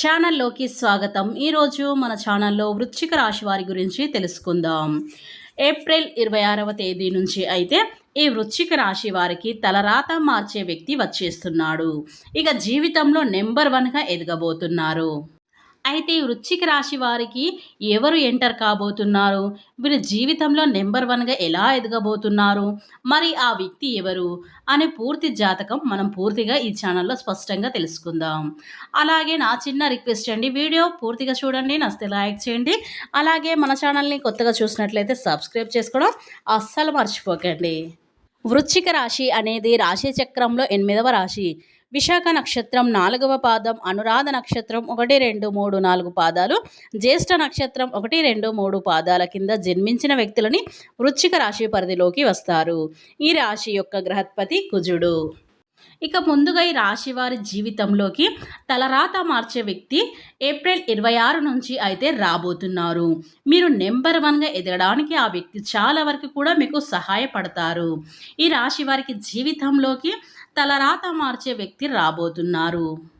ఛానల్లోకి స్వాగతం. ఈరోజు మన ఛానల్లో వృశ్చిక రాశి వారి గురించి తెలుసుకుందాం. ఏప్రిల్ ఇరవై ఆరవ తేదీ నుంచి అయితే ఈ వృశ్చిక రాశి వారికి తలరాత మార్చే వ్యక్తి వచ్చేస్తున్నాడు. ఇక జీవితంలో నెంబర్ వన్గా ఎదగబోతున్నారు. అయితే వృశ్చిక రాశి వారికి ఎవరు ఎంటర్ కాబోతున్నారు? వీరి జీవితంలో నెంబర్ వన్గా ఎలా ఎదగబోతున్నారు? మరి ఆ వ్యక్తి ఎవరు? అనే పూర్తి జాతకం మనం పూర్తిగా ఈ ఛానల్లో స్పష్టంగా తెలుసుకుందాం. అలాగే నా చిన్న రిక్వెస్ట్ అండి వీడియో పూర్తిగా చూడండి నస్తే లైక్ చేయండి. అలాగే మన ఛానల్ని కొత్తగా చూసినట్లయితే సబ్స్క్రైబ్ చేసుకోవడం అస్సలు మర్చిపోకండి. వృశ్చిక రాశి అనేది రాశి చక్రంలో ఎనిమిదవ రాశి. విశాఖ నక్షత్రం నాలుగవ పాదం అనురాధ నక్షత్రం ఒకటి రెండు మూడు నాలుగు పాదాలు జ్యేష్ఠ నక్షత్రం ఒకటి రెండు మూడు పాదాల కింద జన్మించిన వ్యక్తులని వృశ్చిక రాశి పరిధిలోకి వస్తారు. ఈ రాశి యొక్క గ్రహత్పతి కుజుడు. ఇక ముందుగా ఈ రాశి వారి జీవితంలోకి తలరాత మార్చే వ్యక్తి ఏప్రిల్ ఇరవై ఆరు నుంచి అయితే రాబోతున్నారు. మీరు నెంబర్ వన్గా ఎదగడానికి ఆ వ్యక్తి చాలా వరకు కూడా మీకు సహాయపడతారు. ఈ రాశి వారికి జీవితంలోకి తలరాత మార్చే వ్యక్తి రాబోతున్నారు.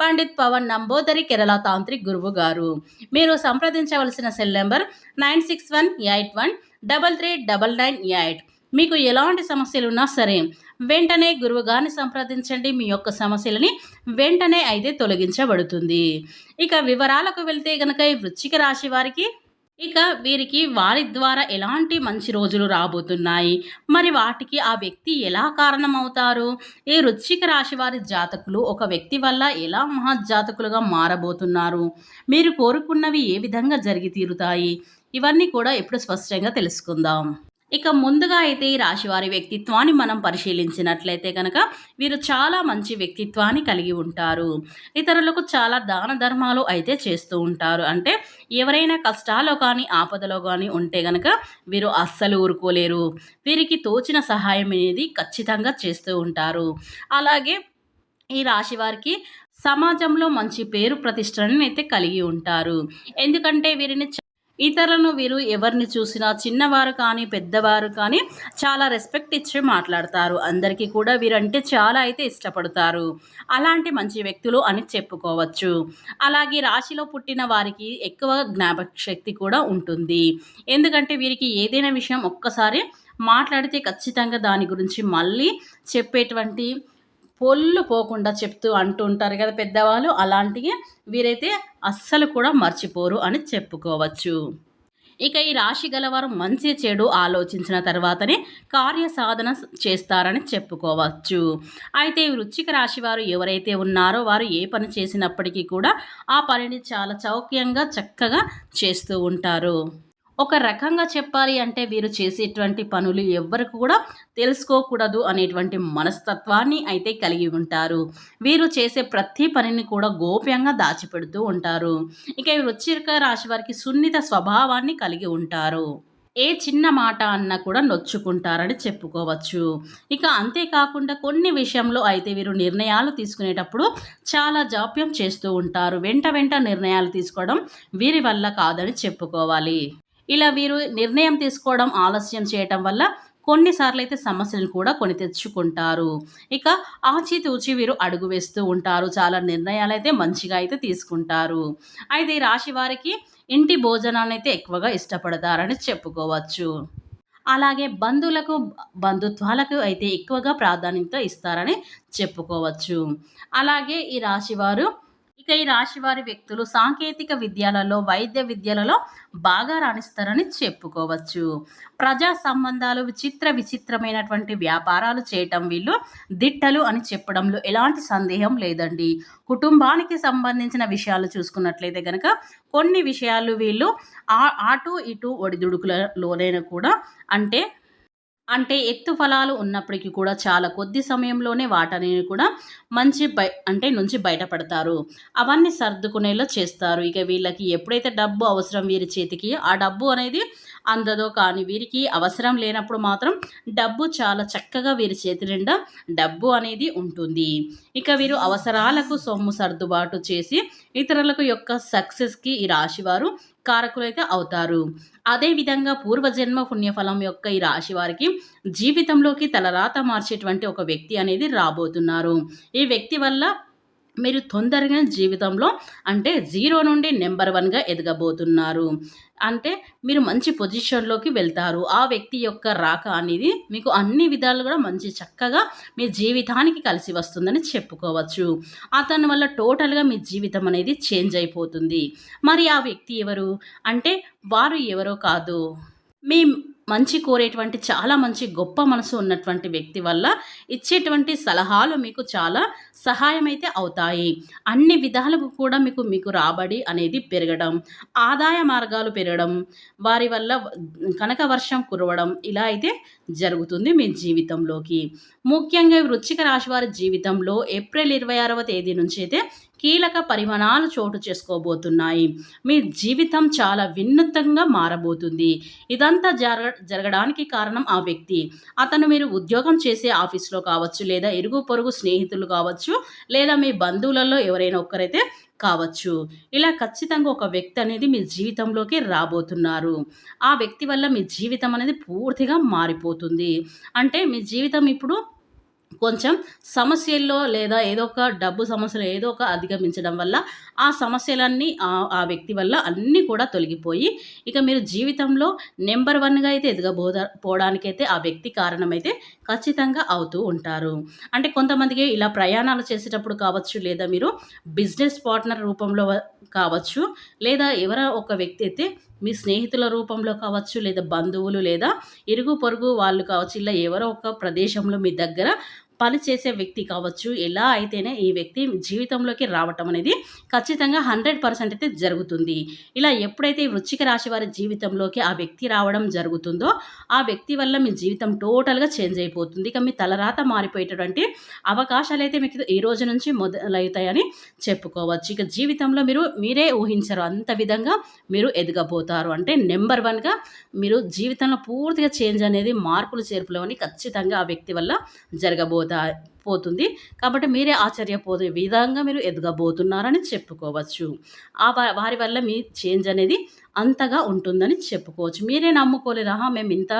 పండిత్ పవన్ నంబోదరి కేరళ తాంత్రిక్ గురువు గారు. మీరు సంప్రదించవలసిన cell number nine six one eight one double three double nine eight. మీకు ఎలాంటి సమస్యలు ఉన్నా సరే వెంటనే గురువు గారిని సంప్రదించండి. మీ యొక్క సమస్యలని వెంటనే అయితే తొలగించబడుతుంది. ఇక వివరాలకు వెళ్తే గనక ఈ వృశ్చిక రాశి వారికి ఇక వీరికి వారి ద్వారా ఎలాంటి మంచి రోజులు రాబోతున్నాయి? మరి వాటికి ఆ వ్యక్తి ఎలా కారణమవుతారు? ఈ వృశ్చిక రాశి వారి జాతకులు ఒక వ్యక్తి వల్ల ఎలా మహాజాతకులుగా మారబోతున్నారు? మీరు కోరుకున్నవి ఏ విధంగా జరిగి తీరుతాయి? ఇవన్నీ కూడా ఇప్పుడు స్పష్టంగా తెలుసుకుందాం. ఇక ముందుగా అయితే ఈ రాశివారి వ్యక్తిత్వాన్ని మనం పరిశీలించినట్లయితే కనుక వీరు చాలా మంచి వ్యక్తిత్వాన్ని కలిగి ఉంటారు. ఇతరులకు చాలా దాన ధర్మాలు అయితే చేస్తూ ఉంటారు. అంటే ఎవరైనా కష్టాలో కానీ ఆపదలో కానీ ఉంటే కనుక వీరు అస్సలు ఊరుకోలేరు. వీరికి తోచిన సహాయం అనేది ఖచ్చితంగా చేస్తూ ఉంటారు. అలాగే ఈ రాశి వారికి సమాజంలో మంచి పేరు ప్రతిష్టలను అయితే కలిగి ఉంటారు. ఎందుకంటే వీరిని ఇతరులను వీరు ఎవరిని చూసినా చిన్నవారు కానీ పెద్దవారు కానీ చాలా రెస్పెక్ట్ ఇచ్చి మాట్లాడతారు. అందరికీ కూడా వీరంటే చాలా అయితే ఇష్టపడతారు. అలాంటి మంచి వ్యక్తులు అని చెప్పుకోవచ్చు. అలాగే రాశిలో పుట్టిన వారికి ఎక్కువ జ్ఞాపక శక్తి కూడా ఉంటుంది. ఎందుకంటే వీరికి ఏదైనా విషయం ఒక్కసారి మాట్లాడితే ఖచ్చితంగా దాని గురించి మళ్ళీ చెప్పేటువంటి పొల్లు పోకుండా చెప్తూ అంటూ ఉంటారు కదా పెద్దవాళ్ళు అలాంటివి వీరైతే అస్సలు కూడా మర్చిపోరు అని చెప్పుకోవచ్చు. ఇక ఈ రాశి గలవారు మంచి చెడు ఆలోచించిన తర్వాతనే కార్య సాధన చేస్తారని చెప్పుకోవచ్చు. అయితే వృచ్చిక రాశి వారు ఎవరైతే ఉన్నారో వారు ఏ పని చేసినప్పటికీ కూడా ఆ పనిని చాలా చౌక్యంగా చక్కగా చేస్తూ ఉంటారు. ఒక రకంగా చెప్పాలి అంటే వీరు చేసేటువంటి పనులు ఎవ్వరికి కూడా తెలుసుకోకూడదు అనేటువంటి మనస్తత్వాన్ని అయితే కలిగి ఉంటారు. వీరు చేసే ప్రతి పనిని కూడా గోప్యంగా దాచిపెడుతూ ఉంటారు. ఇక వృచ్చిక రాశి వారికి సున్నిత స్వభావాన్ని కలిగి ఉంటారు. ఏ చిన్న మాట అన్నా కూడా నొచ్చుకుంటారని చెప్పుకోవచ్చు. ఇక అంతేకాకుండా కొన్ని విషయంలో అయితే వీరు నిర్ణయాలు తీసుకునేటప్పుడు చాలా జాప్యం చేస్తూ ఉంటారు. వెంట వెంట నిర్ణయాలు తీసుకోవడం వీరి వల్ల కాదని చెప్పుకోవాలి. ఇలా వీరు నిర్ణయం తీసుకోవడం ఆలస్యం చేయటం వల్ల కొన్నిసార్లు అయితే సమస్యలను కూడా కొని తెచ్చుకుంటారు. ఇక ఆచితూచి వీరు అడుగు వేస్తూ ఉంటారు. చాలా నిర్ణయాలు అయితే మంచిగా అయితే తీసుకుంటారు. అయితే ఈ రాశి వారికి ఇంటి భోజనాన్ని అయితే ఎక్కువగా ఇష్టపడతారని చెప్పుకోవచ్చు. అలాగే బంధువులకు బంధుత్వాలకు అయితే ఎక్కువగా ప్రాధాన్యత ఇస్తారని చెప్పుకోవచ్చు. అలాగే ఈ రాశివారు ఇక ఈ రాశి వారి వ్యక్తులు సాంకేతిక విద్యలలో వైద్య విద్యలలో బాగా రాణిస్తారని చెప్పుకోవచ్చు. ప్రజా సంబంధాలు విచిత్ర విచిత్రమైనటువంటి వ్యాపారాలు చేయటం వీళ్ళు దిట్టలు అని చెప్పడంలో ఎలాంటి సందేహం లేదండి. కుటుంబానికి సంబంధించిన విషయాలు చూసుకున్నట్లయితే కనుక కొన్ని విషయాలు వీళ్ళు అటు ఇటు ఒడిదుడుకులలోనైనా కూడా అంటే అంటే ఎత్తు ఫలాలు ఉన్నప్పటికీ కూడా చాలా కొద్ది సమయంలోనే వాటని కూడా మంచి బయ అంటే నుంచి బయటపడతారు. అవన్నీ సర్దుకునేలా చేస్తారు. ఇక వీళ్ళకి ఎప్పుడైతే డబ్బు అవసరం వీరి చేతికి ఆ డబ్బు అనేది అందదో కానీ వీరికి అవసరం లేనప్పుడు మాత్రం డబ్బు చాలా చక్కగా వీరి చేతి నిండా డబ్బు అనేది ఉంటుంది. ఇక వీరు అవసరాలకు సొమ్ము సర్దుబాటు చేసి ఇతరులకు యొక్క సక్సెస్కి ఈ రాశివారు కారకులైతే అవుతారు. అదేవిధంగా పూర్వజన్మ పుణ్యఫలం యొక్క ఈ రాశి వారికి జీవితంలోకి తలరాత మార్చేటువంటి ఒక వ్యక్తి అనేది రాబోతున్నారు. ఈ వ్యక్తి వల్ల మీరు తొందరగా జీవితంలో అంటే జీరో నుండి నెంబర్ వన్గా ఎదగబోతున్నారు. అంటే మీరు మంచి పొజిషన్లోకి వెళ్తారు. ఆ వ్యక్తి యొక్క రాక అనేది మీకు అన్ని విధాలు కూడా మంచి చక్కగా మీ జీవితానికి కలిసి వస్తుందని చెప్పుకోవచ్చు. అతని వల్ల టోటల్గా మీ జీవితం అనేది చేంజ్ అయిపోతుంది. మరి ఆ వ్యక్తి ఎవరు? అంటే వారు ఎవరో కాదు. మీ మంచి కోరేటువంటి చాలా మంచి గొప్ప మనసు ఉన్నటువంటి వ్యక్తి వల్ల ఇచ్చేటువంటి సలహాలు మీకు చాలా సహాయమైతే అవుతాయి. అన్ని విధాలకు కూడా మీకు మీకు రాబడి అనేది పెరగడం ఆదాయ మార్గాలు పెరగడం వారి వల్ల కనక వర్షం కురవడం ఇలా అయితే జరుగుతుంది మీ జీవితంలోకి. ముఖ్యంగా వృశ్చిక రాశి వారి జీవితంలో ఏప్రిల్ ఇరవై ఆరవ తేదీ నుంచి అయితే కీలక పరిమాణాలు చోటు చేసుకోబోతున్నాయి. మీ జీవితం చాలా వినూత్నంగా మారబోతుంది. ఇదంతా జరగ జరగడానికి కారణం ఆ వ్యక్తి. అతను మీరు ఉద్యోగం చేసే ఆఫీస్లో కావచ్చు లేదా ఇరుగు పొరుగు స్నేహితులు కావచ్చు లేదా మీ బంధువులలో ఎవరైనా ఒక్కరైతే కావచ్చు. ఇలా ఖచ్చితంగా ఒక వ్యక్తి అనేది మీ జీవితంలోకి రాబోతున్నారు. ఆ వ్యక్తి వల్ల మీ జీవితం అనేది పూర్తిగా మారిపోతుంది. అంటే మీ జీవితం ఇప్పుడు కొంచెం సమస్యల్లో లేదా ఏదో ఒక డబ్బు సమస్యలు ఏదో ఒక అధిగమించడం వల్ల ఆ సమస్యలన్నీ ఆ వ్యక్తి వల్ల అన్నీ కూడా తొలగిపోయి ఇక మీరు జీవితంలో నెంబర్ వన్గా అయితే ఎదగబోద పోవడానికైతే ఆ వ్యక్తి కారణమైతే ఖచ్చితంగా అవుతూ ఉంటారు. అంటే కొంతమందికి ఇలా ప్రయాణాలు చేసేటప్పుడు కావచ్చు లేదా మీరు బిజినెస్ పార్ట్నర్ రూపంలో కావచ్చు లేదా ఎవరో ఒక వ్యక్తి అయితే మీ స్నేహితుల రూపంలో కావచ్చు లేదా బంధువులు లేదా ఇరుగు పొరుగు వాళ్ళు కావచ్చు ఇలా ఎవరో ఒక ప్రదేశంలో మీ దగ్గర పని చేసే వ్యక్తి కావచ్చు ఎలా అయితేనే ఈ వ్యక్తి జీవితంలోకి రావటం అనేది ఖచ్చితంగా హండ్రెడ్ పర్సెంట్ అయితే జరుగుతుంది. ఇలా ఎప్పుడైతే వృచ్చిక రాశి వారి జీవితంలోకి ఆ వ్యక్తి రావడం జరుగుతుందో ఆ వ్యక్తి వల్ల మీ జీవితం టోటల్గా చేంజ్ అయిపోతుంది. ఇక మీ తలరాత మారిపోయేటటువంటి అవకాశాలు అయితే మీకు ఈ రోజు నుంచి మొదలవుతాయని చెప్పుకోవచ్చు. ఇక జీవితంలో మీరు మీరే ఊహించరు అంత విధంగా మీరు ఎదగబోతారు. అంటే నెంబర్ వన్గా మీరు జీవితంలో పూర్తిగా చేంజ్ అనేది మార్పులు చేర్పులు అని ఖచ్చితంగా ఆ వ్యక్తి వల్ల జరగబోతారు that పోతుంది. కాబట్టి మీరే ఆశ్చర్యపోయే విధంగా మీరు ఎదగబోతున్నారని చెప్పుకోవచ్చు. ఆ వారి వల్ల మీ చేంజ్ అనేది అంతగా ఉంటుందని చెప్పుకోవచ్చు. మీరే నమ్ముకోలేరా. మేము ఇంత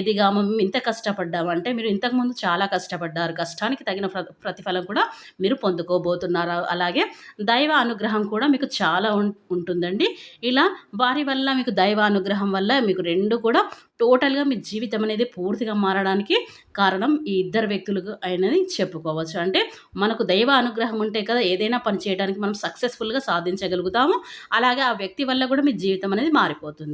ఎదిగాము మేము ఇంత కష్టపడ్డాము అంటే మీరు ఇంతకుముందు చాలా కష్టపడ్డారు. కష్టానికి తగిన ప్రతిఫలం కూడా మీరు పొందుకోబోతున్నారు. అలాగే దైవ అనుగ్రహం కూడా మీకు చాలా ఉంటుందండి. ఇలా వారి వల్ల మీకు దైవ అనుగ్రహం వల్ల మీకు రెండు కూడా టోటల్గా మీ జీవితం అనేది పూర్తిగా మారడానికి కారణం ఈ ఇద్దరు వ్యక్తులు అనేది చెప్పుకోవచ్చు. అంటే మనకు దైవ అనుగ్రహం ఉంటే కదా ఏదైనా పని చేయడానికి మనం సక్సెస్ఫుల్గా సాధించగలుగుతాము. అలాగే ఆ వ్యక్తి వల్ల కూడా మీ జీవితం అనేది మారిపోతుంది.